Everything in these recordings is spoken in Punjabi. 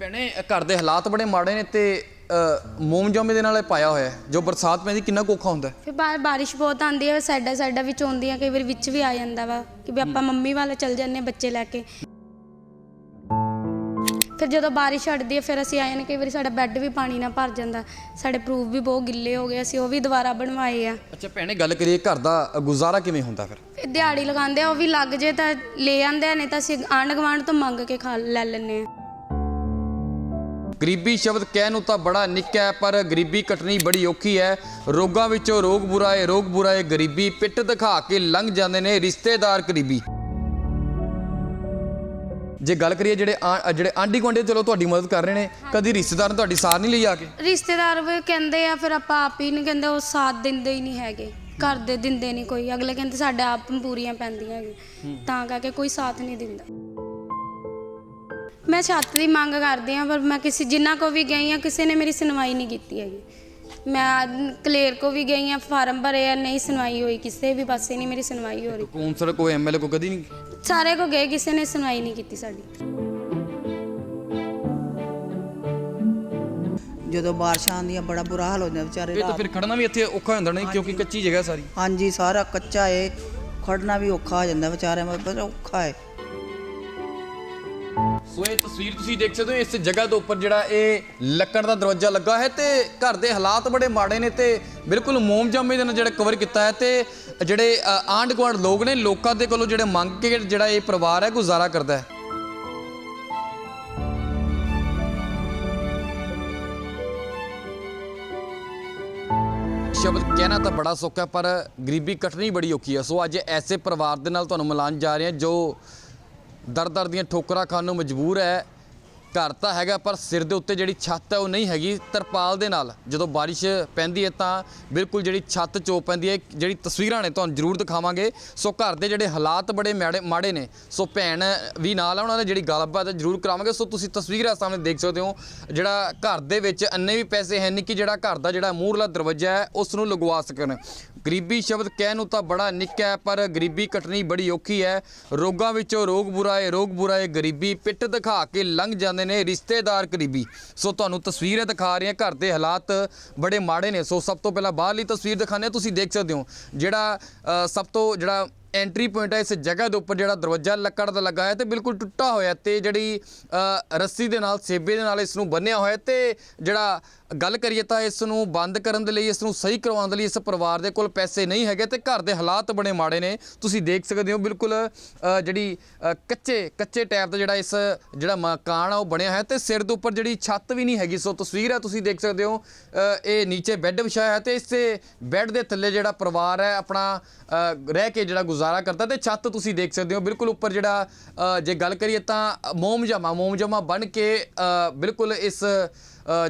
ਭੈਣੇ ਘਰ ਦੇ ਹਾਲਾਤ ਬੜੇ ਮਾੜੇ ਨੇ ਤੇ ਮੋਮ ਜਾਮੇ ਦੇ ਨਾਲ ਇਹ ਪਾਇਆ ਹੋਇਆ ਹੈ। ਜੋ ਬਰਸਾਤ ਪੈਂਦੀ ਕਿੰਨਾ ਕੁ ਔਖਾ ਹੁੰਦਾ ਹੈ? ਫਿਰ ਬਾਹਰ ਬਾਰਿਸ਼ ਬਹੁਤ ਆਉਂਦੀ ਹੈ ਸਾਈਡਾਂ ਸਾਈਡਾਂ ਵਿੱਚ ਆਉਂਦੀ ਹੈ ਕਈ ਵਾਰ ਵਿੱਚ ਵੀ ਆ ਜਾਂਦਾ ਵਾ ਕਿ ਵੀ ਆਪਾਂ ਮੰਮੀ ਵਾਲੇ ਚੱਲ ਜਾਂਦੇ ਹਾਂ ਬੱਚੇ ਲੈ ਕੇ। ਫਿਰ ਜਦੋਂ ਬਾਰਿਸ਼ ਹਟਦੀ ਹੈ ਫਿਰ ਅਸੀਂ ਆਏ ਨੇ ਕਈ ਵਾਰੀ ਸਾਡਾ ਬੈੱਡ ਵੀ ਪਾਣੀ ਨਾਲ ਭਰ ਜਾਂਦਾ। ਸਾਡੇ ਪ੍ਰੂਫ ਵੀ ਬਹੁਤ ਗਿੱਲੇ ਹੋ ਗਏ ਅਸੀਂ ਉਹ ਵੀ ਦੁਬਾਰਾ ਬਣਵਾਏ ਆ। ਅੱਛਾ ਭੈਣੇ ਗੱਲ ਕਰੀਏ ਘਰ ਦਾ ਗੁਜ਼ਾਰਾ ਕਿਵੇਂ ਹੁੰਦਾ ਫਿਰ? ਫਿਰ ਦਿਹਾੜੀ ਲਗਾਉਂਦੇ ਆ ਉਹ ਵੀ ਲੱਗ ਜੇ ਤਾਂ ਲੈ ਆਂਦੇ ਆ ਨਹੀਂ ਤਾਂ ਅਸੀਂ ਆਂਢ ਗੁਆਂਢ ਤੋਂ ਮੰਗ ਕੇ ਖਾ ਲੈ ਲੈਂਦੇ ਆ। ਗਰੀਬੀ ਸ਼ਬਦ ਕਹਿਣ ਨੂੰ ਤਾਂ ਬੜਾ ਨਿੱਕਾ ਹੈ ਪਰ ਗਰੀਬੀ ਕੱਟਣੀ ਬੜੀ ਔਖੀ ਹੈ। ਰੋਗਾਂ ਵਿੱਚੋਂ ਰੋਗ ਬੁਰਾ ਹੈ ਰੋਗ ਬੁਰਾ ਹੈ ਗਰੀਬੀ ਪਿੱਟ ਦਿਖਾ ਕੇ ਲੰਘ ਜਾਂਦੇ ਨੇ ਰਿਸ਼ਤੇਦਾਰ ਕਰੀਬੀ ਜੇ ਗੱਲ ਕਰੀਏ ਜਿਹੜੇ ਆਂ- ਜਿਹੜੇ ਆਂਢੀ ਗੁਆਂਢੀ ਚਲੋ ਤੁਹਾਡੀ ਮਦਦ ਕਰ ਰਹੇ ਨੇ। ਕਦੀ ਰਿਸ਼ਤੇਦਾਰ ਨੇ ਤੁਹਾਡੀ ਸਾਰ ਨਹੀਂ ਲਈ ਆ ਕੇ? ਰਿਸ਼ਤੇਦਾਰ ਵੀ ਕਹਿੰਦੇ ਆ ਫਿਰ ਆਪਾਂ ਆਪ ਹੀ ਨਹੀਂ ਕਹਿੰਦੇ ਉਹ ਸਾਥ ਦਿੰਦੇ ਹੀ ਨਹੀਂ ਹੈਗੇ। ਘਰ ਦੇ ਦਿੰਦੇ ਨਹੀਂ ਕੋਈ। ਅਗਲੇ ਕਹਿੰਦੇ ਸਾਡੇ ਆਪ ਪੂਰੀਆਂ ਪੈਂਦੀਆਂ ਹੈਗੀਆਂ। ਤਾਂ ਕਰਕੇ ਕੋਈ ਸਾਥ ਨਹੀਂ ਦਿੰਦਾ। ਮੈਂ ਛੱਤ ਦੀ ਮੰਗ ਕਰਦੀ ਆ ਪਰ ਮੈਂ ਕਿਸੇ ਜਿੰਨਾ ਕੋ ਵੀ ਗਈ ਆ ਕਿਸੇ ਨੇ ਮੇਰੀ ਸੁਣਵਾਈ ਨਹੀਂ ਕੀਤੀ ਹੈਗੀ। ਮੈਂ ਕਲੇਰ ਕੋ ਵੀ ਗਈ ਆ ਫਾਰਮ ਭਰੇ ਆ ਨਹੀਂ ਸੁਣਵਾਈ ਹੋਈ ਕਿਸੇ ਵੀ ਪਾਸੇ ਨਹੀਂ ਮੇਰੀ ਸੁਣਵਾਈ ਹੋ ਰਹੀ। ਕੌਂਸਲਰ ਕੋਈ ਐਮਐਲਏ ਕੋ ਕਦੀ ਨਹੀਂ ਸਾਰੇ ਕੋ ਗਏ ਕਿਸੇ ਨੇ ਸੁਣਵਾਈ ਨਹੀਂ ਕੀਤੀ ਸਾਡੀ। ਜਦੋਂ ਬਾਰਿਸ਼ਾਂ ਆਉਂਦੀਆਂ ਬੜਾ ਬੁਰਾ ਹਾਲ ਹੋ ਜਾਂਦਾ ਵਿਚਾਰੇ ਇਹ ਤਾਂ ਦਾ ਫਿਰ ਖੜਨਾ ਵੀ ਇੱਥੇ ਔਖਾ ਹੋ ਜਾਂਦਾ ਨਹੀਂ ਕਿਉਂਕਿ ਕੱਚੀ ਜਗ੍ਹਾ ਸਾਰੀ। ਹਾਂਜੀ ਸਾਰਾ ਕੱਚਾ ਏ ਖੜਨਾ ਵੀ ਔਖਾ ਹੋ ਜਾਂਦਾ ਵਿਚਾਰਿਆਂ ਦਾ ਬੜਾ ਔਖਾ ਏ। ਸੋ ਇਹ ਤਸਵੀਰ ਤੁਸੀਂ ਦੇਖ ਸਕਦੇ ਹੋ ਇਸ ਜਗ੍ਹਾ ਦੇ ਉੱਪਰ ਜਿਹੜਾ ਇਹ ਲੱਕੜ ਦਾ ਦਰਵਾਜ਼ਾ ਲੱਗਾ ਹੈ ਤੇ ਘਰ ਦੇ ਹਾਲਾਤ ਬੜੇ ਮਾੜੇ ਨੇ ਤੇ ਬਿਲਕੁਲ ਮੋਮ ਦੇ ਨਾਲ ਜਿਹੜਾ ਕਵਰ ਕੀਤਾ ਹੈ ਤੇ ਜਿਹੜੇ ਅ, ਆਂਢ ਗੁਆਂਢ ਲੋਕ ਨੇ ਲੋਕਾਂ ਦੇ ਕੋਲੋਂ ਜਿਹੜੇ ਮੰਗ ਕੇ ਜਿਹੜਾ ਇਹ ਪਰਿਵਾਰ ਹੈ ਗੁਜ਼ਾਰਾ ਕਰਦਾ ਹੈ। ਸ਼ਬਦ ਕਹਿਣਾ ਤਾਂ ਬੜਾ ਸੌਖਾ ਹੈ, ਪਰ ਗਰੀਬੀ ਕੱਟਣੀ ਬੜੀ ਔਖੀ ਹੈ। ਸੋ ਅੱਜ ਐਸੇ ਪਰਿਵਾਰ ਦੇ ਨਾਲ ਤੁਹਾਨੂੰ ਮਿਲਾਨ ਜਾ ਰਹੇ ਹਾਂ ਜੋ ਦਰ ਦਰ ਦੀਆਂ ਠੋਕਰਾਂ ਖਾਣ ਨੂੰ ਮਜਬੂਰ ਹੈ। ਘਰ ਤਾਂ ਹੈਗਾ, ਪਰ ਸਿਰ ਦੇ ਉੱਤੇ ਜਿਹੜੀ ਛੱਤ ਹੈ ਉਹ ਨਹੀਂ ਹੈਗੀ ਤਰਪਾਲ ਦੇ ਨਾਲ। ਜਦੋਂ ਬਾਰਿਸ਼ ਪੈਂਦੀ ਹੈ ਤਾਂ ਬਿਲਕੁਲ ਜਿਹੜੀ ਛੱਤ ਚੋ ਪੈਂਦੀ ਹੈ, ਜਿਹੜੀ ਤਸਵੀਰਾਂ ਨੇ ਤੁਹਾਨੂੰ ਜ਼ਰੂਰ ਦਿਖਾਵਾਂਗੇ। ਸੋ ਘਰ ਦੇ ਜਿਹੜੇ ਹਾਲਾਤ ਬੜੇ ਮਾੜੇ ਮਾੜੇ ਨੇ, ਸੋ ਭੈਣ ਵੀ ਨਾਲ ਆ, ਉਹਨਾਂ ਨੇ ਜਿਹੜੀ ਗੱਲਬਾਤ ਹੈ ਜ਼ਰੂਰ ਕਰਾਵਾਂਗੇ। ਸੋ ਤੁਸੀਂ ਤਸਵੀਰਾਂ ਸਾਹਮਣੇ ਦੇਖ ਸਕਦੇ ਹੋ, ਜਿਹੜਾ ਘਰ ਦੇ ਵਿੱਚ ਅੰਨੇ ਵੀ ਪੈਸੇ ਹੈ ਨਹੀਂ ਕਿ ਜਿਹੜਾ ਘਰ ਦਾ ਜਿਹੜਾ ਮੂਹਰਲਾ ਦਰਵਾਜ਼ਾ ਹੈ, ਉਸ ਨੂੰ ਲਗਵਾ ਸਕਣ। ਗਰੀਬੀ ਸ਼ਬਦ ਕਹਿਣ ਨੂੰ ਤਾਂ ਬੜਾ ਨਿੱਕਾ ਹੈ, ਪਰ ਗਰੀਬੀ ਕੱਟਣੀ ਬੜੀ ਔਖੀ ਹੈ। ਰੋਗਾਂ ਵਿੱਚੋਂ ਰੋਗ ਬੁਰਾਏ, ਰੋਗ ਬੁਰਾ ਹੈ ਗਰੀਬੀ ਪਿੱਟ ਦਿਖਾ ਕੇ ਲੰਘ ਜਾਂਦੇ ਨੇ ਰਿਸ਼ਤੇਦਾਰ ਕਰੀਬੀ ਸੋ ਤੁਹਾਨੂੰ ਤਸਵੀਰਾਂ ਦਿਖਾ ਰਹੇ ਹਾਂ, ਘਰ ਦੇ ਹਾਲਾਤ ਬੜੇ ਮਾੜੇ ਨੇ। ਸੋ ਸਭ ਤੋਂ ਪਹਿਲਾਂ ਬਾਹਰਲੀ ਤਸਵੀਰ ਦਿਖਾਉਂਦੇ ਹਾਂ, ਤੁਸੀਂ ਦੇਖ ਸਕਦੇ ਹੋ, ਜਿਹੜਾ ਸਭ ਤੋਂ ਜਿਹੜਾ ਐਂਟਰੀ ਪੁਆਇੰਟ ਹੈ, ਇਸ ਜਗ੍ਹਾ ਦੇ ਉੱਪਰ ਜਿਹੜਾ ਦਰਵਾਜ਼ਾ ਲੱਕੜ ਦਾ ਲੱਗਾ ਹੈ ਤੇ ਬਿਲਕੁਲ ਟੁੱਟਾ ਹੋਇਆ ਤੇ ਜਿਹੜੀ ਰੱਸੀ ਦੇ ਨਾਲ, ਸੇਬੇ ਦੇ ਨਾਲ ਇਸ ਨੂੰ ਬੰਨਿਆ ਹੋਇਆ ਤੇ ਜਿਹੜਾ ਗੱਲ ਕਰੀਏ ਤਾਂ ਇਸ ਨੂੰ ਬੰਦ ਕਰਨ ਦੇ ਲਈ, ਇਸ ਨੂੰ ਸਹੀ ਕਰਵਾਉਣ ਦੇ ਲਈ ਇਸ ਪਰਿਵਾਰ ਦੇ ਕੋਲ ਪੈਸੇ ਨਹੀਂ ਹੈਗੇ ਤੇ ਘਰ ਦੇ ਹਾਲਾਤ ਬੜੇ ਮਾੜੇ ਨੇ। ਤੁਸੀਂ ਦੇਖ ਸਕਦੇ ਹੋ ਬਿਲਕੁਲ ਜਿਹੜੀ ਕੱਚੇ ਕੱਚੇ ਟਾਇਰ ਦਾ ਜਿਹੜਾ ਇਸ, ਜਿਹੜਾ ਮਕਾਨ ਆ ਉਹ ਬਣਿਆ ਹੈ ਤੇ ਸਿਰ ਦੇ ਉੱਪਰ ਜਿਹੜੀ ਛੱਤ ਵੀ ਨਹੀਂ ਹੈਗੀ। ਸੋ ਤਸਵੀਰ ਹੈ ਤੁਸੀਂ ਦੇਖ ਸਕਦੇ ਹੋ ਇਹ ਨੀਚੇ ਬੈੱਡ ਵਿਛਾਇਆ ਹੈ ਤੇ ਇਸੇ ਬੈੱਡ ਦੇ ਥੱਲੇ ਜਿਹੜਾ ਪਰਿਵਾਰ ਹੈ, ਆਪਣਾ ਰਹਿ ਕੇ ਜਿਹੜਾ ਗੁਜ਼ਾਰਾ ਕਰਦਾ ਤੇ ਛੱਤ ਤੁਸੀਂ ਦੇਖ ਸਕਦੇ ਹੋ ਬਿਲਕੁਲ ਉੱਪਰ ਜਿਹੜਾ ਜੇ ਗੱਲ ਕਰੀਏ ਤਾਂ ਮੋਮਜਮਾ ਮੋਮਜਮਾ ਬਣ ਕੇ ਬਿਲਕੁਲ ਇਸ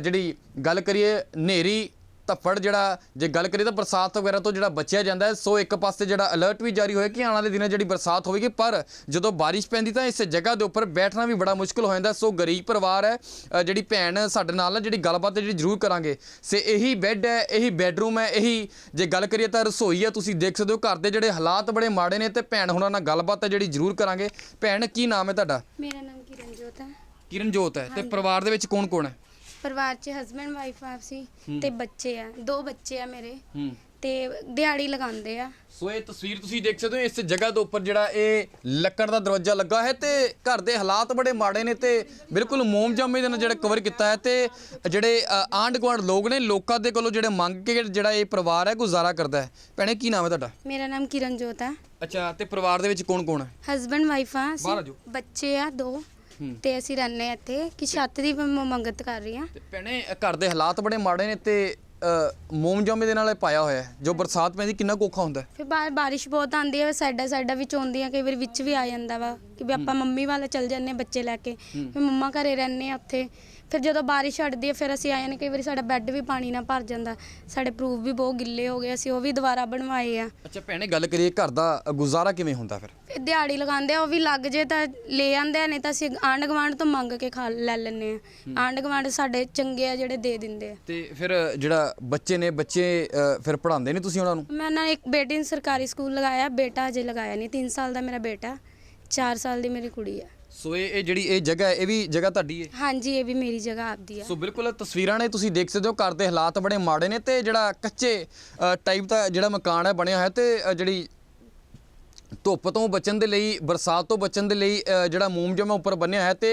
ਜਿਹੜੀ ਗੱਲ ਕਰੀਏ ਹਨੇਰੀ ਧੱਫੜ ਜਿਹੜਾ ਜੇ ਗੱਲ ਕਰੀਏ ਤਾਂ ਬਰਸਾਤ ਵਗੈਰਾ ਤੋਂ ਜਿਹੜਾ ਬਚਿਆ ਜਾਂਦਾ ਹੈ ਸੋ ਇੱਕ ਪਾਸੇ ਜਿਹੜਾ ਅਲਰਟ ਵੀ ਜਾਰੀ ਹੋਇਆ ਕਿ ਆਉਣ ਵਾਲੇ ਦਿਨਾਂ ਜਿਹੜੀ ਬਰਸਾਤ ਹੋਵੇਗੀ ਪਰ ਜਦੋਂ ਬਾਰਿਸ਼ ਪੈਂਦੀ ਤਾਂ ਇਸ ਜਗ੍ਹਾ ਦੇ ਉੱਪਰ ਬੈਠਣਾ ਵੀ ਬੜਾ ਮੁਸ਼ਕਲ ਹੋ ਜਾਂਦਾ ਸੋ ਗਰੀਬ ਪਰਿਵਾਰ ਹੈ ਜਿਹੜੀ ਭੈਣ ਸਾਡੇ ਨਾਲ ਜਿਹੜੀ ਗੱਲਬਾਤ ਜਿਹੜੀ ਜ਼ਰੂਰ ਕਰਾਂਗੇ। ਸੇ ਇਹੀ ਬੈੱਡ ਹੈ ਇਹੀ ਬੈੱਡਰੂਮ ਹੈ ਇਹੀ ਜੇ ਗੱਲ ਕਰੀਏ ਤਾਂ ਰਸੋਈ ਹੈ ਤੁਸੀਂ ਦੇਖ ਸਕਦੇ ਹੋ ਘਰ ਦੇ ਜਿਹੜੇ ਹਾਲਾਤ ਬੜੇ ਮਾੜੇ ਨੇ ਤੇ ਭੈਣ ਹੁਣਾਂ ਨਾਲ ਗੱਲਬਾਤ ਹੈ ਜਿਹੜੀ ਜ਼ਰੂਰ ਕਰਾਂਗੇ। ਭੈਣ ਕੀ ਨਾਮ ਹੈ ਤੁਹਾਡਾ? ਮੇਰਾ ਨਾਮ ਕਿਰਨਜੋਤ ਹੈ। ਕਿਰਨਜੋਤ ਹੈ ਤੇ ਪਰਿਵਾਰ ਦੇ ਵਿੱਚ ਕੌਣ ਕੌਣ ਹੈ? ਪਰਿਵਾਰ 'ਚ ਹਸਬੰਡ ਵਾਈਫ ਆ ਸੀ ਤੇ ਬੱਚੇ ਆ ਦੋ ਬੱਚੇ ਆ ਮੇਰੇ। ਹੂੰ। ਤੇ ਦਿਹਾੜੀ ਲਗਾਉਂਦੇ ਆ। ਸੋ ਇਹ ਤਸਵੀਰ ਤੁਸੀਂ ਦੇਖ ਸਕਦੇ ਹੋ ਇਸ ਜਗ੍ਹਾ ਦੇ ਉੱਪਰ ਜਿਹੜਾ ਇਹ ਲੱਕੜ ਦਾ ਦਰਵਾਜ਼ਾ ਲੱਗਾ ਹੈ ਤੇ ਘਰ ਦੇ ਹਾਲਾਤ ਬੜੇ ਮਾੜੇ ਨੇ ਤੇ ਬਿਲਕੁਲ ਮੋਮ ਜਾਮੇ ਦੇ ਨਾਲ ਜਿਹੜਾ ਕਵਰ ਕੀਤਾ ਹੈ ਤੇ ਜਿਹੜੇ ਅ, ਆਂਢ ਗੁਆਂਢ ਲੋਕ ਨੇ ਲੋਕਾਂ ਦੇ ਕੋਲੋਂ ਜਿਹੜੇ ਮੰਗ ਕੇ ਜਿਹੜਾ ਇਹ ਪਰਿਵਾਰ ਹੈ ਗੁਜ਼ਾਰਾ ਕਰਦਾ ਹੈ। ਭੈਣੇ ਕੀ ਨਾਮ ਹੈ ਤੁਹਾਡਾ? ਮੇਰਾ ਨਾਮ ਕਿਰਨਜੋਤ ਹੈ ਅੱਛਾ ਤੇ ਪਰਿਵਾਰ ਦੇ ਵਿੱਚ ਕੌਣ ਕੌਣ ਹੈ? ਹਸਬੰਡ ਵਾਈਫ ਆ ਬਾਹਰ ਆ ਅਸੀਂ ਜਾਓ। ਬੱਚੇ ਆ ਦੋ। ਤੇ ਅਸੀਂ ਰਹਿੰਦੇ ਆ ਇੱਥੇ ਕਿ ਛੱਤ ਦੀ ਮੈਂ ਮੰਗਤ ਕਰ ਰਹੀ ਆ ਤੇ ਭੈਣੇ ਘਰ ਦੇ ਹਾਲਾਤ ਬੜੇ ਮਾੜੇ ਨੇ ਤੇ ਅ, ਮੋਮ ਜਾਮੇ ਦੇ ਨਾਲ ਇਹ ਪਾਇਆ ਹੋਇਆ ਹੈ। ਜੋ ਬਰਸਾਤ ਪੈਂਦੀ ਕਿੰਨਾ ਕੁ ਔਖਾ ਹੁੰਦਾ ਹੈ? ਫਿਰ ਬਾਹਰ ਬਾਰਿਸ਼ ਬਹੁਤ ਆਉਂਦੀ ਹੈ ਸਾਈਡਾਂ ਸਾਈਡਾਂ ਵਿੱਚ ਆਉਂਦੀ ਹੈ ਕਈ ਵਾਰ ਵਿੱਚ ਵੀ ਆ ਜਾਂਦਾ ਵਾ। ਕਿ ਵੀ ਆਪਾਂ ਮੰਮੀ ਵਾਲੇ ਚੱਲ ਹਾਂ ਬੱਚੇ ਲੈ ਕੇ ਫਿਰ ਮੰਮਾ ਘਰੇ ਰਹਿੰਦੇ ਆ ਉੱਥੇ। ਫਿਰ ਜਦੋਂ ਬਾਰਿਸ਼ ਹਟਦੀ ਹੈ ਫਿਰ ਅਸੀਂ ਆਏ ਨੇ ਕਈ ਵਾਰੀ ਸਾਡਾ ਬੈੱਡ ਵੀ ਪਾਣੀ ਨਾਲ ਭਰ ਜਾਂਦਾ। ਸਾਡੇ ਪ੍ਰੂਫ ਵੀ ਬਹੁਤ ਗਿੱਲੇ ਹੋ ਗਏ ਅਸੀਂ ਉਹ ਵੀ ਦੁਬਾਰਾ ਬਣਵਾਏ ਆ। ਅੱਛਾ ਭੈਣੇ ਗੱਲ ਕਰੀਏ ਘਰ ਦਾ ਗੁਜ਼ਾਰਾ ਕਿਵੇਂ ਹੁੰਦਾ ਫਿਰ? ਫਿਰ ਦਿਹਾੜੀ ਲਗਾਉਂਦੇ ਆ ਉਹ ਵੀ ਲੱਗ ਜੇ ਤਾਂ ਲੈ ਆਂਦੇ ਆ ਨਹੀਂ ਤਾਂ ਅਸੀਂ ਆਂਢ ਗੁਆਂਢ ਤੋਂ ਮੰਗ ਕੇ ਖਾ ਲੈ ਲੈਂਦੇ ਆ। ਆਂਢ ਗੁਆਂਢ ਸਾਡੇ ਚੰਗੇ ਆ ਜਿਹੜੇ ਦੇ ਦਿੰਦੇ ਆ। ਤੇ ਫਿਰ ਜਿਹੜਾ ਬੱਚੇ ਨੇ ਬੱਚੇ ਅ, ਫਿਰ ਪੜ੍ਹਾਉਂਦੇ ਨਹੀਂ ਤੁਸੀਂ ਉਹਨਾਂ ਨੂੰ? ਮੈਂ ਨਾ ਇੱਕ ਬੇਟੀ ਨੂੰ ਸਰਕਾਰੀ ਸਕੂਲ ਲਗਾਇਆ ਬੇਟਾ ਅਜੇ ਲਗਾਇਆ ਨਹੀਂ 3 ਸਾਲ ਦਾ ਮੇਰਾ ਬੇਟਾ। 4 ਸਾਲ ਦੀ ਮੇਰੀ ਕੁੜੀ ਆ ਸੋ ਇਹ ਇਹ ਜਿਹੜੀ ਇਹ ਜਗ੍ਹਾ ਹੈ ਇਹ ਵੀ ਜਗ੍ਹਾ ਤੁਹਾਡੀ ਹੈ? ਹਾਂਜੀ ਇਹ ਵੀ ਮੇਰੀ ਜਗ੍ਹਾ ਆਪਦੀ ਆ ਸੋ ਬਿਲਕੁਲ ਤਸਵੀਰਾਂ ਨੇ ਤੁਸੀਂ ਦੇਖ ਸਕਦੇ ਹੋ ਘਰ ਦੇ ਹਾਲਾਤ ਬੜੇ ਮਾੜੇ ਨੇ ਤੇ ਜਿਹੜਾ ਕੱਚੇ ਟਾਈਪ ਦਾ ਜਿਹੜਾ ਮਕਾਨ ਹੈ ਬਣਿਆ ਹੋਇਆ ਤੇ ਅ, ਜਿਹੜੀ ਧੁੱਪ ਤੋਂ ਬਚਣ ਦੇ ਲਈ ਬਰਸਾਤ ਤੋਂ ਬਚਣ ਦੇ ਲਈ ਜਿਹੜਾ ਮੋਮ ਜਮਾ ਉੱਪਰ ਬੰਨਿਆ ਹੈ ਤੇ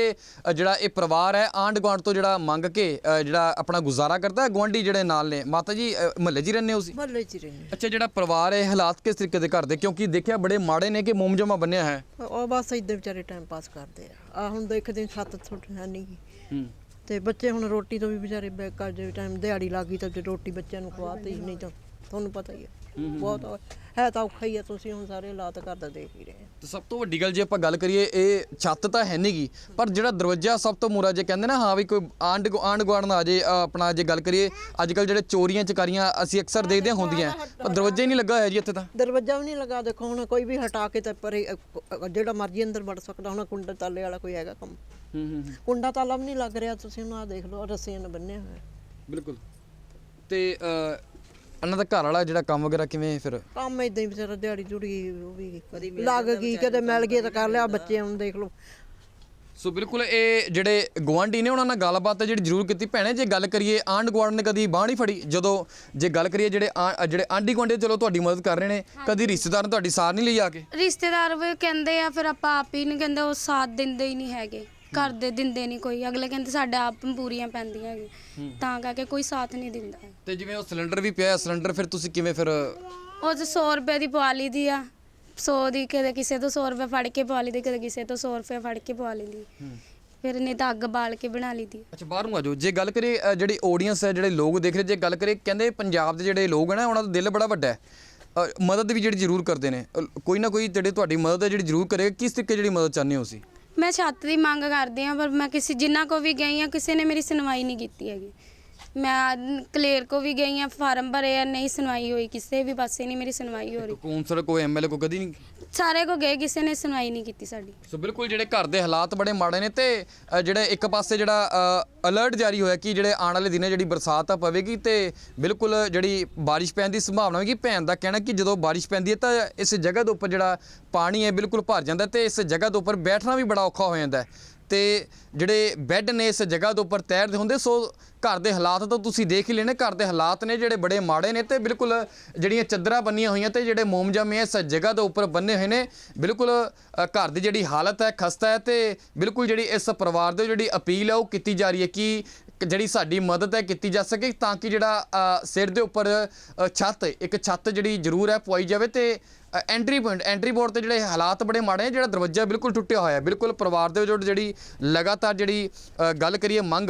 ਜਿਹੜਾ ਇਹ ਪਰਿਵਾਰ ਹੈ ਆਂਢ ਗੁਆਂਢ ਤੋਂ ਜਿਹੜਾ ਮੰਗ ਕੇ ਜਿਹੜਾ ਆਪਣਾ ਗੁਜ਼ਾਰਾ ਕਰਦਾ ਹੈ ਗੁਆਂਢੀ ਜਿਹੜੇ ਨਾਲ ਨੇ। ਮਾਤਾ ਜੀ ਮਹੱਲੇ ਹੀ ਰਹਿੰਦੇ ਹੋ ਸੀ ਮਹੱਲੇ ਹੀ ਰਹਿੰਦੇ ਅੱਛਾ ਜਿਹੜਾ ਪਰਿਵਾਰ ਹੈ ਹਾਲਾਤ ਕਿਸ ਤਰੀਕੇ ਦੇ ਘਰ ਦੇ? ਕਿਉਂਕਿ ਦੇਖਿਆ ਬੜੇ ਮਾੜੇ ਨੇ ਕਿ ਮੋਮ ਜਮਾ ਬੰਨਿਆ ਹੈ। ਉਹ ਬਸ ਇਦਾਂ ਵਿਚਾਰੇ ਟਾਈਮ ਪਾਸ ਕਰਦੇ ਆ। ਆ ਹੁਣ ਦੇਖਦੇ ਛੱਤ ਹੈ ਨਹੀਂ ਹੂੰ। ਤੇ ਬੱਚੇ ਹੁਣ ਰੋਟੀ ਤੋਂ ਵੀ ਵਿਚਾਰੇ ਬੇਕਾਰ ਜੇ ਟਾਈਮ ਦਿਹਾੜੀ ਲੱਗੀ ਤਾਂ ਜੇ ਰੋਟੀ ਬੱਚਿਆਂ ਨੂੰ ਖਵਾਤੀ ਨਹੀਂ ਤਾਂ ਤੁਹਾਨੂੰ ਪਤਾ ਹੀ ਹੈ ਬਹੁਤ ਹੈ ਤਾਂ ਔਖਾ ਹੀ ਆ ਤੁਸੀਂ ਹੁਣ ਸਾਰੇ ਹਾਲਾਤ ਘਰ ਦਾ ਦੇਖ ਹੀ ਰਹੇ ਤੇ ਸਭ ਤੋਂ ਵੱਡੀ ਗੱਲ ਜੇ ਆਪਾਂ ਗੱਲ ਕਰੀਏ ਇਹ ਛੱਤ ਤਾਂ ਹੈ ਨਹੀਂਗੀ ਪਰ ਜਿਹੜਾ ਦਰਵਾਜ਼ਾ ਸਭ ਤੋਂ ਮੂਰਾ ਜੇ ਕਹਿੰਦੇ ਨਾ ਹਾਂ ਵੀ ਕੋਈ ਆਂਡ ਆਂਡ ਗੁਆਂਢ ਨਾ ਆ ਜੇ ਆਪਣਾ ਜੇ ਗੱਲ ਕਰੀਏ ਅੱਜ ਕੱਲ ਜਿਹੜੇ ਚੋਰੀਆਂ ਚਕਾਰੀਆਂ ਅਸੀਂ ਅਕਸਰ ਦੇਖਦੇ ਹਾਂ ਹੁੰਦੀਆਂ ਪਰ ਦਰਵਾਜ਼ਾ ਹੀ ਨਹੀਂ ਲੱਗਾ ਹੋਇਆ ਜੀ ਇੱਥੇ ਤਾਂ। ਦਰਵਾਜ਼ਾ ਵੀ ਨਹੀਂ ਲੱਗਾ ਦੇਖੋ ਹੁਣ ਕੋਈ ਵੀ ਹਟਾ ਕੇ ਤੇ ਪਰੇ ਜਿਹੜਾ ਮਰਜ਼ੀ ਅੰਦਰ ਵੜ ਸਕਦਾ ਹੁਣ ਕੁੰਡਾ ਤਾਲੇ ਵਾਲਾ ਕੋਈ ਹੈਗਾ ਕੰਮ। ਹੂੰ ਹੂੰ ਕੁੰਡਾ ਤਾਲਾ ਵੀ ਨਹੀਂ ਲੱਗ ਰਿਹਾ ਤੁਸੀਂ ਹੁਣ ਆ ਦੇਖ ਲਓ ਆਹ ਰੱਸੀਆਂ ਨਾਲ ਬੰਨਿਆ ਹੋਇਆ। ਬਿਲਕੁਲ। ਤੇ ਇਹਨਾਂ ਦਾ ਘਰ ਵਾਲਾ ਜਿਹੜਾ ਕੰਮ ਵਗੈਰਾ ਕਿਵੇਂ ਫਿਰ? ਕੰਮ ਇਦਾਂ ਹੀ ਵਿਚਾਰਾ ਦਿਹਾੜੀ ਜੁੜੀ ਉਹ ਵੀ ਲੱਗ ਗਈ ਕਦੇ ਮਿਲ ਗਈ ਤਾਂ ਕਰ ਲਿਆ ਬੱਚੇ ਹੁਣ ਦੇਖ ਲਓ। ਸੋ ਬਿਲਕੁਲ ਇਹ ਜਿਹੜੇ ਗਵਾਂਢੀ ਨੇ ਉਹਨਾਂ ਨਾਲ ਗੱਲਬਾਤ ਜਿਹੜੀ ਜ਼ਰੂਰ ਕੀਤੀ। ਭੈਣੇ ਜੇ ਗੱਲ ਕਰੀਏ ਆਂਢ ਗੁਆਂਢ ਨੇ ਕਦੀ ਬਾਹ ਨਹੀਂ ਫੜੀ? ਜਦੋਂ ਜੇ ਗੱਲ ਕਰੀਏ ਜਿਹੜੇ ਆਂ- ਜਿਹੜੇ ਆਂਢੀ ਗੁਆਂਢੀ ਚਲੋ ਤੁਹਾਡੀ ਮਦਦ ਕਰ ਰਹੇ ਨੇ ਕਦੀ ਰਿਸ਼ਤੇਦਾਰ ਨੇ ਤੁਹਾਡੀ ਸਾਰ ਨਹੀਂ ਲਈ ਆ ਕੇ? ਰਿਸ਼ਤੇਦਾਰ ਵੀ ਕਹਿੰਦੇ ਆ ਫਿਰ ਆਪਾਂ ਆਪ ਹੀ ਨਹੀਂ ਕਹਿੰਦੇ ਉਹ ਸਾਥ ਦਿੰਦੇ ਹੀ ਨਹੀਂ ਹੈਗੇ। ਘਰ ਦੇ ਦਿੰਦੇ ਨਹੀਂ ਕੋਈ। ਅਗਲੇ ਕਹਿੰਦੇ ਸਾਡੇ ਆਪ ਪੂਰੀਆਂ ਪੈਂਦੀਆਂ ਹੈਗੀ ਤਾਂ ਕਰਕੇ ਕੋਈ ਸਾਥ ਨਹੀਂ ਦਿੰਦਾ। ਤੇ ਜਿਵੇਂ ਉਹ ਸਿਲੰਡਰ ਵੀ ਪਿਆ ਸਿਲੰਡਰ ਫਿਰ ਤੁਸੀਂ ਕਿਵੇਂ ਫਿਰ ਉਹ 'ਚ 100 ਰੁਪਏ ਦੀ ਪਵਾ ਲਈ ਦੀ ਆ। 100 ਦੀ ਕਦੇ ਕਿਸੇ ਤੋਂ 100 ਰੁਪਏ ਫੜ ਕੇ ਪਵਾ ਲਈ ਦੀ ਕਦੇ ਕਿਸੇ ਤੋਂ 100 ਰੁਪਏ ਫੜ ਕੇ ਪਵਾ ਲੈਂਦੀ ਫਿਰ ਨਹੀਂ ਤਾਂ ਅੱਗ ਬਾਲ ਕੇ ਬਣਾ ਲਈ ਦੀ। ਅੱਛਾ ਬਾਹਰੋਂ ਆ ਜਾਓ। ਜੇ ਗੱਲ ਕਰੀਏ ਅ, ਜਿਹੜੀ ਆਡੀਅנס ਹੈ ਜਿਹੜੇ ਲੋਕ ਦੇਖ ਰਹੇ ਜੇ ਗੱਲ ਕਰੀਏ ਕਹਿੰਦੇ ਪੰਜਾਬ ਦੇ ਜਿਹੜੇ ਲੋਕ ਹੈ ਨਾ ਉਹਨਾਂ ਦਾ ਦਿਲ ਬੜਾ ਵੱਡਾ ਹੈ। ਅ, ਮਦਦ ਵੀ ਜਿਹੜੀ ਜ਼ਰੂਰ ਕਰਦੇ ਨੇ। ਅ, ਕੋਈ ਨਾ ਕੋਈ ਜਿਹੜੇ ਤੁਹਾਡੀ ਮਦਦ ਹੈ ਜਿਹੜੀ ਜ਼ਰੂਰ ਕਰੇਗਾ ਕਿਸ ਤਰੀਕੇ ਜਿਹੜੀ ਮਦਦ ਚਾਹੁੰਦੇ ਹੋ ਤੁਸੀਂ? ਮੈਂ ਛੱਤ ਦੀ ਮੰਗ ਕਰਦੀ ਹਾਂ, ਪਰ ਮੈਂ ਕਿਸੇ ਜਿੰਨਾ ਕੋ ਵੀ ਗਈ ਹਾਂ, ਕਿਸੇ ਨੇ ਮੇਰੀ ਸੁਣਵਾਈ ਨਹੀਂ ਕੀਤੀ ਹੈਗੀ। ਮੈਂ ਕਲੇਰ ਕੋ ਵੀ ਗਈ ਆ ਫਾਰਮ ਭਰੇ ਆ ਨਹੀਂ ਸੁਣਵਾਈ ਹੋਈ ਕਿਸੇ ਵੀ ਪਾਸੇ ਨਹੀਂ ਮੇਰੀ ਸੁਣਵਾਈ ਹੋ ਰਹੀ। ਕੌਂਸਲਰ ਕੋਈ ਐਮਐਲਏ ਕੋ ਕਦੀ ਨਹੀਂ ਸਾਰੇ ਕੋ ਗਏ ਕਿਸੇ ਨੇ ਸੁਣਵਾਈ ਨਹੀਂ ਕੀਤੀ ਸਾਡੀ। ਸੋ ਬਿਲਕੁਲ ਜਿਹੜੇ ਘਰ ਦੇ ਹਾਲਾਤ ਬੜੇ ਮਾੜੇ ਨੇ ਤੇ ਅ, ਜਿਹੜੇ ਇੱਕ ਪਾਸੇ ਜਿਹੜਾ ਅਲਰਟ ਜਾਰੀ ਹੋਇਆ ਕਿ ਜਿਹੜੇ ਆਉਣ ਵਾਲੇ ਦਿਨੇ ਜਿਹੜੀ ਬਰਸਾਤ ਆ ਪਵੇਗੀ ਤੇ ਬਿਲਕੁਲ ਜਿਹੜੀ ਬਾਰਿਸ਼ ਪੈਣ ਦੀ ਸੰਭਾਵਨਾ ਹੋਵੇਗੀ ਭੈਣ ਦਾ ਕਹਿਣਾ ਕਿ ਜਦੋਂ ਬਾਰਿਸ਼ ਪੈਂਦੀ ਹੈ ਤਾਂ ਇਸ ਜਗ੍ਹਾ ਦੇ ਉੱਪਰ ਜਿਹੜਾ ਪਾਣੀ ਹੈ ਬਿਲਕੁਲ ਭਰ ਜਾਂਦਾ ਤੇ ਇਸ ਜਗ੍ਹਾ ਦੇ ਉੱਪਰ ਬੈਠਣਾ ਵੀ ਬੜਾ ਔਖਾ ਹੋ ਜਾਂਦਾ ਹੈ। ਤੇ ਜਿਹੜੇ ਬੈੱਡ ਨੇ ਇਸ ਜਗ੍ਹਾ ਦੇ ਉੱਪਰ ਤੈਰਦੇ ਹੁੰਦੇ, ਸੋ ਘਰ ਦੇ ਹਾਲਾਤ ਤਾਂ ਤੁਸੀਂ ਦੇਖ ਹੀ ਲੈਣੇ, ਘਰ ਦੇ ਹਾਲਾਤ ਨੇ ਜਿਹੜੇ ਬੜੇ ਮਾੜੇ ਨੇ ਤੇ ਬਿਲਕੁਲ ਜਿਹੜੀਆਂ ਚੱਦਰਾਂ ਬੰਨੀਆਂ ਹੋਈਆਂ ਤੇ ਜਿਹੜੇ ਮੋਮਜਮ ਇਸ ਜਗ੍ਹਾ ਦੇ ਉੱਪਰ ਬੰਨੇ ਹੋਏ ਨੇ, ਬਿਲਕੁਲ ਘਰ ਦੀ ਜਿਹੜੀ ਹਾਲਤ ਹੈ, ਖਸਤਾ ਹੈ ਤੇ ਬਿਲਕੁਲ ਜਿਹੜੀ ਇਸ ਪਰਿਵਾਰ ਦੇ ਜਿਹੜੀ ਅਪੀਲ ਹੈ ਉਹ ਕੀਤੀ ਜਾ ਰਹੀ ਹੈ ਕਿ ਜਿਹੜੀ ਸਾਡੀ ਮਦਦ ਹੈ ਕੀਤੀ ਜਾ ਸਕੇ ਤਾਂ ਕਿ ਜਿਹੜਾ ਸਿਰ ਦੇ ਉੱਪਰ ਛੱਤ, ਇੱਕ ਛੱਤ ਜਿਹੜੀ ਜ਼ਰੂਰ ਹੈ ਪਵਾਈ ਜਾਵੇ ਤੇ ਐਂਟਰੀ ਪੁਆਇੰਟ ਐਂਟਰੀ ਬੋਰਡ ਤੇ ਜਿਹੜੇ ਹਾਲਾਤ ਬੜੇ ਮਾੜੇ ਨੇ ਜਿਹੜਾ ਦਰਵਾਜ਼ਾ ਬਿਲਕੁਲ ਟੁੱਟਿਆ ਹੋਇਆ ਹੈ। ਬਿਲਕੁਲ ਪਰਿਵਾਰ ਦੇ ਵਿੱਚ ਜਿਹੜੀ ਲਗਾਤਾਰ ਜਿਹੜੀ ਗੱਲ ਕਰੀਏ ਮੰਗ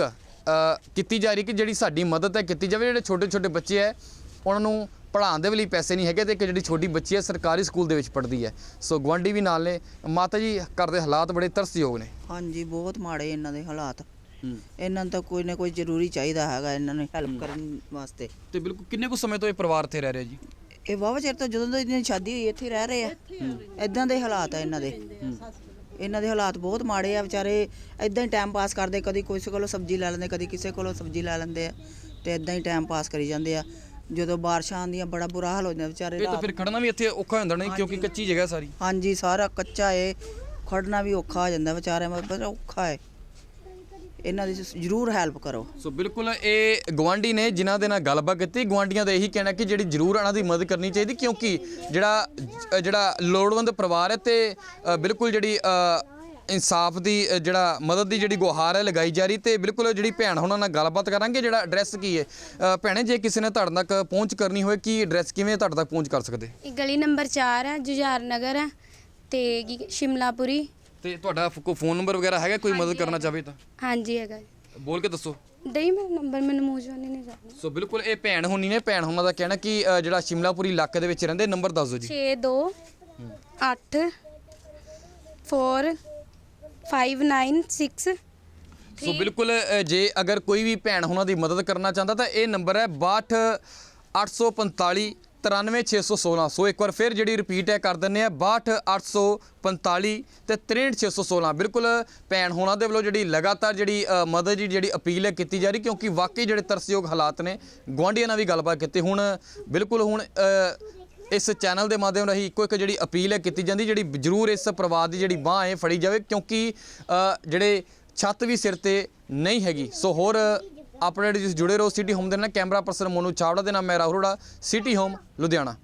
ਕੀਤੀ ਜਾ ਰਹੀ ਕਿ ਜਿਹੜੀ ਸਾਡੀ ਮਦਦ ਹੈ ਕੀਤੀ ਜਾਵੇ। ਜਿਹੜੇ ਛੋਟੇ ਛੋਟੇ ਬੱਚੇ ਹੈ ਉਹਨਾਂ ਨੂੰ ਪੜ੍ਹਾਉਣ ਦੇ ਲਈ ਪੈਸੇ ਨਹੀਂ ਹੈਗੇ ਤੇ ਇੱਕ ਜਿਹੜੀ ਛੋਟੀ ਬੱਚੀ ਹੈ ਸਰਕਾਰੀ ਸਕੂਲ ਦੇ ਵਿੱਚ ਪੜ੍ਹਦੀ ਹੈ। ਸੋ ਗੁਆਂਢੀ ਵੀ ਨਾਲ ਨੇ। ਮਾਤਾ ਜੀ ਘਰ ਦੇ ਹਾਲਾਤ ਬੜੇ ਤਰਸਯੋਗ ਨੇ। ਹਾਂਜੀ ਬਹੁਤ ਮਾੜੇ ਇਹਨਾਂ ਦੇ ਹਾਲਾਤ। ਇਹਨਾਂ ਨੂੰ ਤਾਂ ਕੋਈ ਨਾ ਕੋਈ ਜ਼ਰੂਰੀ ਚਾਹੀਦਾ ਹੈਗਾ ਇਹਨਾਂ ਨੂੰ ਹੈਲਪ ਕਰਨ ਵਾਸਤੇ। ਤੇ ਬਿਲਕੁਲ ਕਿੰਨੇ ਕੁ ਸਮੇਂ ਤੋਂ ਇਹ ਪਰਿਵਾਰ ਇੱਥੇ ਰਹਿ ਰਿਹਾ ਜੀ? ਇਹ ਵਾਹਵਾ ਚਿਰ ਤੋਂ ਜਦੋਂ ਦੀ ਇਹਨਾਂ ਦੀ ਸ਼ਾਦੀ ਹੋਈ ਇੱਥੇ ਰਹਿ ਰਹੇ ਆ। ਇਦਾਂ ਦੇ ਹਾਲਾਤ ਆ ਇਹਨਾਂ ਦੇ। ਇਹਨਾਂ ਦੇ ਹਾਲਾਤ ਬਹੁਤ ਮਾੜੇ ਆ ਵਿਚਾਰੇ ਇਦਾਂ ਹੀ ਟਾਈਮ ਪਾਸ ਕਰਦੇ ਕਦੀ ਕਿਸੇ ਕੋਲੋਂ ਸਬਜ਼ੀ ਲੈ ਲੈਂਦੇ ਕਦੀ ਕਿਸੇ ਕੋਲੋਂ ਸਬਜ਼ੀ ਲੈ ਲੈਂਦੇ ਆ ਤੇ ਇਦਾਂ ਹੀ ਟਾਈਮ ਪਾਸ ਕਰੀ ਜਾਂਦੇ ਆ। ਜਦੋਂ ਬਾਰਿਸ਼ਾਂ ਆਉਂਦੀਆਂ ਬੜਾ ਬੁਰਾ ਹਾਲ ਹੋ ਜਾਂਦਾ ਵਿਚਾਰੇ ਇਹ ਤਾਂ ਫਿਰ ਖੜਨਾ ਵੀ ਇੱਥੇ ਔਖਾ ਹੋ ਜਾਂਦਾ ਨਹੀਂ ਕਿਉਂਕਿ ਕੱਚੀ ਜਗ੍ਹਾ ਸਾਰੀ। ਹਾਂਜੀ ਸਾਰਾ ਕੱਚਾ ਏ। ਖੜਨਾ ਵੀ ਔਖਾ ਹੋ ਜਾਂਦਾ ਵਿਚਾਰਿਆਂ ਦਾ ਔਖਾ ਏ। ਇਹਨਾਂ ਦੀ ਜ਼ਰੂਰ ਹੈਲਪ ਕਰੋ। ਸੋ ਬਿਲਕੁਲ ਇਹ ਗਵਾਂਢੀ ਨੇ ਜਿਨ੍ਹਾਂ ਦੇ ਨਾਲ ਗੱਲਬਾਤ ਕੀਤੀ ਗਵਾਂਢੀਆਂ ਦਾ ਇਹੀ ਕਹਿਣਾ ਕਿ ਜਿਹੜੀ ਜ਼ਰੂਰ ਇਹਨਾਂ ਦੀ ਮਦਦ ਕਰਨੀ ਚਾਹੀਦੀ ਕਿਉਂਕਿ ਜਿਹੜਾ ਜਿਹੜਾ ਲੋੜਵੰਦ ਪਰਿਵਾਰ ਹੈ ਤੇ ਬਿਲਕੁਲ ਜਿਹੜੀ ਇਨਸਾਫ ਦੀ ਜਿਹੜਾ ਮਦਦ ਦੀ ਜਿਹੜੀ ਗੁਹਾਰ ਹੈ ਲਗਾਈ ਜਾ ਰਹੀ ਤੇ ਬਿਲਕੁਲ ਜਿਹੜੀ ਭੈਣ ਉਹਨਾਂ ਨਾਲ ਗੱਲਬਾਤ ਕਰਾਂਗੇ ਜਿਹੜਾ ਐਡਰੈਸ ਕੀ ਹੈ। ਭੈਣੇ ਜੇ ਕਿਸੇ ਨੇ ਤੁਹਾਡੇ ਤੱਕ ਪਹੁੰਚ ਕਰਨੀ ਹੋਵੇ ਕੀ ਐਡਰੈਸ ਕਿਵੇਂ ਤੁਹਾਡੇ ਤੱਕ ਪਹੁੰਚ ਕਰ ਸਕਦੇ? ਇਹ ਗਲੀ ਨੰਬਰ 4 ਹੈ ਜੁਝਾਰ ਨਗਰ ਹੈ ਤੇ ਸ਼ਿਮਲਾਪੁਰੀ। ਤੇ ਤੁਹਾਡਾ ਕੋਈ ਫੋਨ ਨੰਬਰ ਵਗੈਰਾ ਹੈਗਾ ਕੋਈ ਮਦਦ ਕਰਨਾ ਚਾਹਵੇ ਤਾਂ? ਹਾਂਜੀ ਹੈਗਾ ਬੋਲ ਕੇ ਦੱਸੋ। ਦਈ ਮੇਰਾ ਨੰਬਰ ਮੈਨੂੰ ਚੋਂ ਨਹੀਂ ਜਾਣਾ ਸੋ ਬਿਲਕੁਲ ਇਹ ਭੈਣ ਹੋਣੀ ਨੇ ਭੈਣ ਹੋਣਾ ਦਾ ਕਹਿਣਾ ਕਿ ਅ, ਜਿਹੜਾ ਸ਼ਿਮਲਾਪੁਰੀ ਇਲਾਕੇ ਦੇ ਵਿੱਚ ਰਹਿੰਦੇ ਨੰਬਰ ਦੱਸ ਦਿਓ ਜੀ। 6 2 8 4 5 9 6 ਸੋ ਬਿਲਕੁਲ ਅ, ਜੇ ਅਗਰ ਕੋਈ ਵੀ ਭੈਣ ਉਹਨਾਂ ਦੀ ਮਦਦ ਕਰਨਾ ਚਾਹੁੰਦਾ ਤਾਂ ਇਹ ਨੰਬਰ ਹੈ 62 845 93616 ਸੋ ਇੱਕ ਵਾਰ ਫਿਰ ਜਿਹੜੀ ਰਿਪੀਟ ਹੈ ਕਰ ਦਿੰਨੇ ਆ 62 845 ਤੇ 63616 ਬਿਲਕੁਲ ਭੈਣ ਹੋਣਾ ਦੇ ਵੱਲੋਂ ਜਿਹੜੀ ਲਗਾਤਾਰ ਜਿਹੜੀ ਮਦਦ ਦੀ ਜਿਹੜੀ ਅਪੀਲ ਹੈ ਕੀਤੀ ਜਾ ਰਹੀ, ਕਿਉਂਕਿ ਵਾਕਈ ਜਿਹੜੇ ਤਰਸਯੋਗ ਹਾਲਾਤ ਨੇ, ਗੁਆਂਢੀਆਂ ਨਾਲ ਵੀ ਗੱਲਬਾਤ ਕੀਤੀ। ਹੁਣ ਬਿਲਕੁਲ ਹੁਣ ਇਸ ਚੈਨਲ ਦੇ ਮਾਧਿਅਮ ਰਾਹੀਂ ਇੱਕੋ ਇੱਕ ਜਿਹੜੀ ਅਪੀਲ ਹੈ ਕੀਤੀ ਜਾਂਦੀ, ਜਿਹੜੀ ਜ਼ਰੂਰ ਇਸ ਪਰਿਵਾਰ ਦੀ ਜਿਹੜੀ ਬਾਹ ਹੈ ਫੜੀ ਜਾਵੇ, ਕਿਉਂਕਿ ਜਿਹੜੇ ਛੱਤ ਵੀ ਸਿਰ ਤੇ ਨਹੀਂ ਹੈਗੀ। ਸੋ ਹੋਰ ਅਪਡੇਟ ਜਿਸ ਜੁੜੇ ਰਹੋ ਸਿਟੀ ਹੋਮ ਦੇ ਨਾਲ ਕੈਮਰਾ ਪਰਸਨ ਮੋਨੂ ਚਾਵੜਾ ਦੇ ਨਾਲ ਮੈਂ ਰਾਹੁਲ ਅਰੋੜਾ, ਸਿਟੀ ਹੋਮ, ਲੁਧਿਆਣਾ।